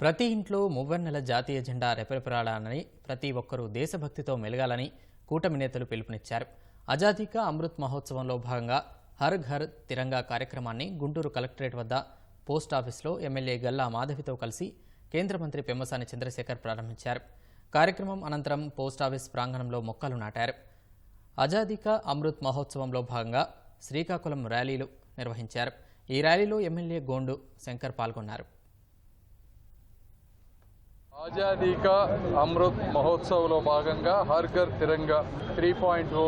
ప్రతి ఇంట్లో మువ్వన్నెల జాతీయ జెండా రెపరెపరాడాలని ప్రతి ఒక్కరూ దేశభక్తితో మెలగాలని కూటమి నేతలు పిలుపునిచ్చారు. ఆజాదీ అమృత్ మహోత్సవంలో భాగంగా హర్ ఘర్ తిరంగా కార్యక్రమాన్ని గుంటూరు కలెక్టరేట్ వద్ద పోస్ట్ ఆఫీస్లో ఎమ్మెల్యే గల్లా మాధవితో కలిసి కేంద్ర మంత్రి పెమ్మసాని చంద్రశేఖర్ ప్రారంభించారు. కార్యక్రమం అనంతరం పోస్ట్ ఆఫీస్ ప్రాంగణంలో మొక్కలు నాటారు. ఆజాదీ అమృత్ మహోత్సవంలో భాగంగా శ్రీకాకుళం ర్యాలీలు నిర్వహించారు. ఈ ర్యాలీలో ఎమ్మెల్యే గోండు శంకర్ పాల్గొన్నారు. ఆజాదీ కా అమృత్ మహోత్సవ్లో భాగంగా Har Ghar Tiranga three point O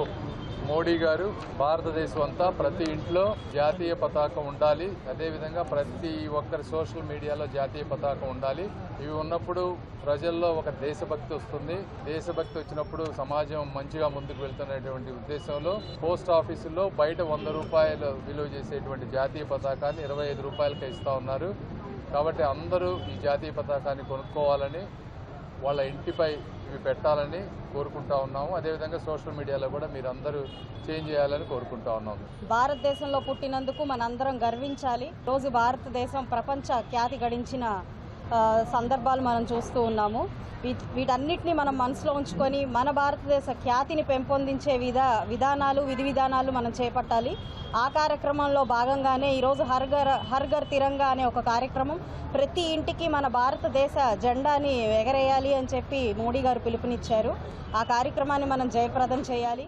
Modi గారు భారతదేశం అంతా ప్రతి ఇంట్లో జాతీయ పతాకం ఉండాలి. అదేవిధంగా ప్రతి ఒక్కరి సోషల్ మీడియాలో జాతీయ పతాకం ఉండాలి. ఇవి ఉన్నప్పుడు ప్రజల్లో ఒక దేశభక్తి వస్తుంది. దేశభక్తి వచ్చినప్పుడు సమాజం మంచిగా ముందుకు వెళ్తున్నటువంటి ఉద్దేశంలో పోస్ట్ ఆఫీసుల్లో బయట వంద రూపాయలు విలువ చేసేటువంటి జాతీయ పతాకాన్ని ఇరవై ఐదు రూపాయలకే ఇస్తా ఉన్నారు. కాబట్టి అందరూ ఈ జాతీయ పతాకాన్ని కొనుక్కోవాలని వాళ్ళ ఇంటిపై ఇవి పెట్టాలని కోరుకుంటా ఉన్నాము. అదేవిధంగా సోషల్ మీడియాలో కూడా మీరు అందరూ చేంజ్ చేయాలని కోరుకుంటా ఉన్నాము. భారతదేశంలో పుట్టినందుకు మనందరం గర్వించాలి. రోజు భారతదేశం ప్రపంచ ఖ్యాతి గడించిన సందర్భాలు మనం చూస్తూ ఉన్నాము. వీటన్నిటిని మనం మనసులో ఉంచుకొని మన భారతదేశ ఖ్యాతిని పెంపొందించే విధ విధానాలు విధి విధానాలు మనం చేపట్టాలి. ఆ కార్యక్రమంలో భాగంగానే ఈరోజు హర్ఘర్ హర్ఘర్ తిరంగా అనే ఒక కార్యక్రమం ప్రతి ఇంటికి మన భారతదేశ జెండాని ఎగరేయాలి అని చెప్పి మోడీ గారు పిలుపునిచ్చారు. ఆ కార్యక్రమాన్ని మనం జయప్రదం చేయాలి.